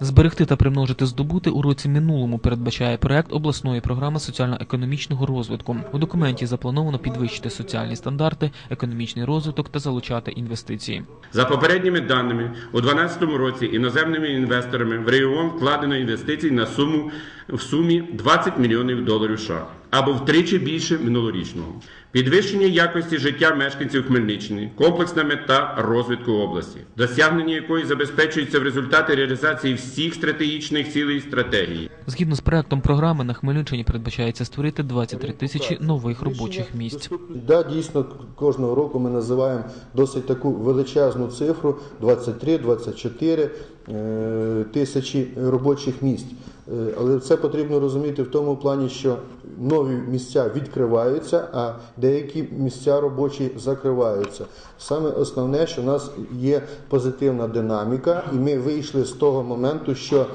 Зберегти та примножити здобути у році минулому передбачає проект обласної програми соціально-економічного розвитку. У документі заплановано підвищити соціальні стандарти, економічний розвиток та залучати інвестиції. За попередніми даними, у 2012 році іноземними інвесторами в регіон вкладено інвестицій на суму в сумі 20 мільйонів доларів США або втричі більше минулорічного. Підвищення якості життя мешканців Хмельниччини комплексна мета розвитку області, досягнення якої забезпечується в результаті реалізації всіх стратегічних цілей стратегії. Згідно з проектом програми, на Хмельниччині передбачається створити 23 тисячі нових робочих місць. Да, дійсно, кожного року ми називаємо досить таку величезну цифру 23-24 е, тисячі робочих місць. Е, Але це потрібно розуміти в тому плані, що нові місця відкриваються, а деякі місця робочі закриваються. Саме основне, що в нас є позитивна динаміка, і ми вийшли з того моменту, що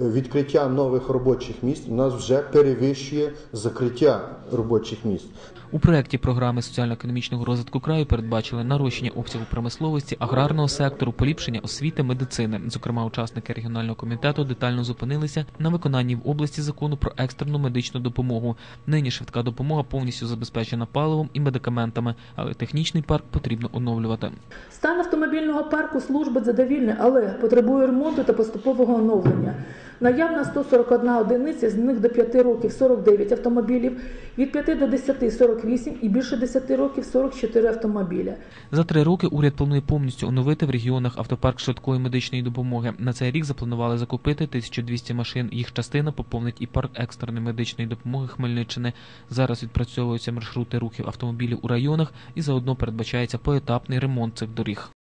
відкриття нових робочих місць у нас вже перевищує закриття робочих місць. У проєкті програми соціально-економічного розвитку краю передбачили нарощення обсягу промисловості, аграрного сектору, поліпшення освіти, медицини. Зокрема, учасники регіонального комітету детально зупинилися на виконанні в області закону про екстрену медичну допомогу. Нині швидка допомога повністю забезпечена паливом і медикаментами, але технічний парк потрібно оновлювати. Стан автомобільного парку служби задовільний, але потребує ремонту та поступового оновлення. Наявна 141 одиниця, з них до 5 років 49 автомобілів, від 5 до 10 – 48 і більше 10 років 44 автомобіля. За три роки уряд планує повністю оновити в регіонах автопарк швидкої медичної допомоги. На цей рік запланували закупити 1200 машин. Їх частина поповнить і парк екстреної медичної допомоги Хмельниччини. Зараз відпрацьовуються маршрути рухів автомобілів у районах і заодно передбачається поетапний ремонт цих доріг.